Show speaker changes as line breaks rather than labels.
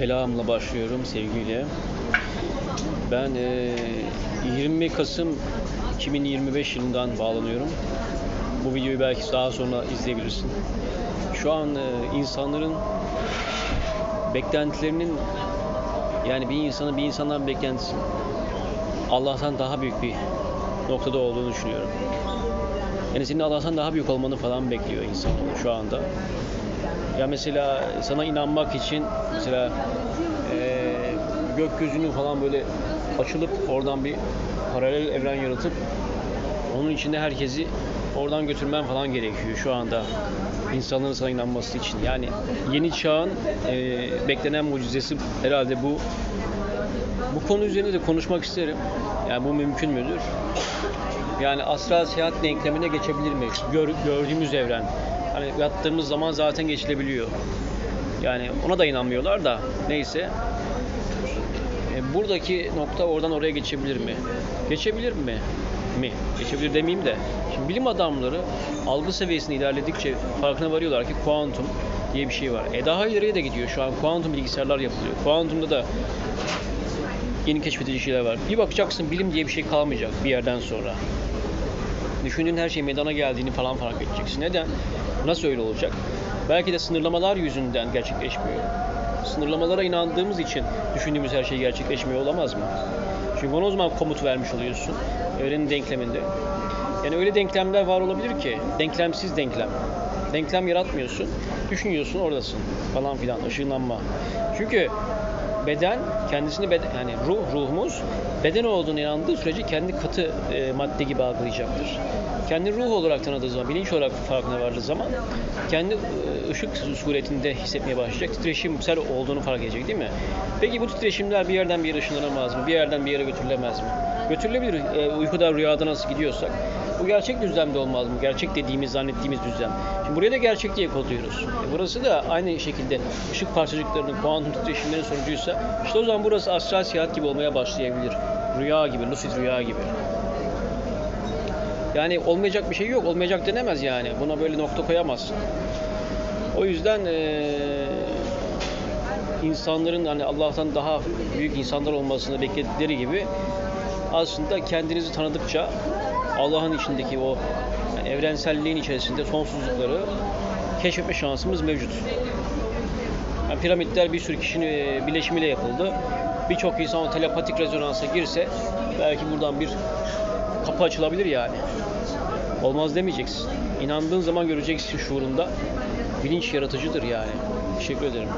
selamla başlıyorum sevgiyle. Ben eee, 20 Kasım 2025 yılından bağlanıyorum. Bu videoyu belki daha sonra izleyebilirsin. Şu an eee, insanların beklentilerinin yani bir insanın bir insandan beklentisi Allah'tan daha büyük bir noktada olduğunu düşünüyorum. Yani senin Allah'tan daha büyük olmanı falan bekliyor insan şu anda. Ya mesela sana inanmak için mesela eee gökyüzünü falan böyle açılıp oradan bir paralel evren yaratıp onun içinde herkesi oradan götürmen falan gerekiyor şu anda insanların sana inanması için. Yani yeni çağın eee, beklenen mucizesi herhalde bu. Bu konu üzerinde de konuşmak isterim. Yani bu mümkün müdür? Yani astral seyahat denklemine geçebilir mi? Gör, gördüğümüz evren. Hani yattığımız zaman zaten geçilebiliyor. Yani ona da inanmıyorlar da neyse. E, buradaki nokta oradan oraya geçebilir mi? Geçebilir mi? Mi? Geçebilir demeyeyim de. Şimdi bilim adamları algı seviyesinde ilerledikçe farkına varıyorlar ki kuantum diye bir şey var. E daha ileriye de gidiyor. Şu an kuantum bilgisayarlar yapılıyor. Kuantumda da yeni keşfedici şeyler var. Bir bakacaksın bilim diye bir şey kalmayacak bir yerden sonra. Düşündüğün her şey meydana geldiğini falan fark edeceksin. Neden? Nasıl öyle olacak? Belki de sınırlamalar yüzünden gerçekleşmiyor. Sınırlamalara inandığımız için düşündüğümüz her şey gerçekleşmiyor olamaz mı? Çünkü ona o zaman komut vermiş oluyorsun. Evrenin denkleminde. Yani öyle denklemler var olabilir ki. Denklemsiz denklem. Denklem yaratmıyorsun. Düşünüyorsun oradasın. Falan filan. ışınlanma. Çünkü beden kendisini beden, yani ruh ruhumuz beden olduğunu inandığı sürece kendi katı e, madde gibi algılayacaktır. Kendi ruh olarak tanıdığı zaman, bilinç olarak farkına vardığı zaman kendi e, ışık suretinde hissetmeye başlayacak. Titreşimsel olduğunu fark edecek değil mi? Peki bu titreşimler bir yerden bir yere ışınlanamaz mı? Bir yerden bir yere götürülemez mi? Götürülebilir. E, uykuda rüyada nasıl gidiyorsak. Bu gerçek düzlemde olmaz mı? Gerçek dediğimiz, zannettiğimiz düzlem. Şimdi buraya da gerçek diye kodluyoruz. E, burası da aynı şekilde ışık parçacıklarının kuantum titreşimlerin sonucuysa işte o zaman burası astral seyahat gibi olmaya başlayabilir. Rüya gibi, lucid rüya gibi. Yani olmayacak bir şey yok. Olmayacak denemez yani. Buna böyle nokta koyamazsın. O yüzden eee, insanların hani Allah'tan daha büyük insanlar olmasını bekledikleri gibi aslında kendinizi tanıdıkça Allah'ın içindeki o yani evrenselliğin içerisinde sonsuzlukları keşfetme şansımız mevcut. Yani piramitler bir sürü kişinin e, bileşimiyle yapıldı. Birçok insan o telepatik rezonansa girse belki buradan bir kapı açılabilir yani. Olmaz demeyeceksin. İnandığın zaman göreceksin şuurunda. Bilinç yaratıcıdır yani. Teşekkür ederim.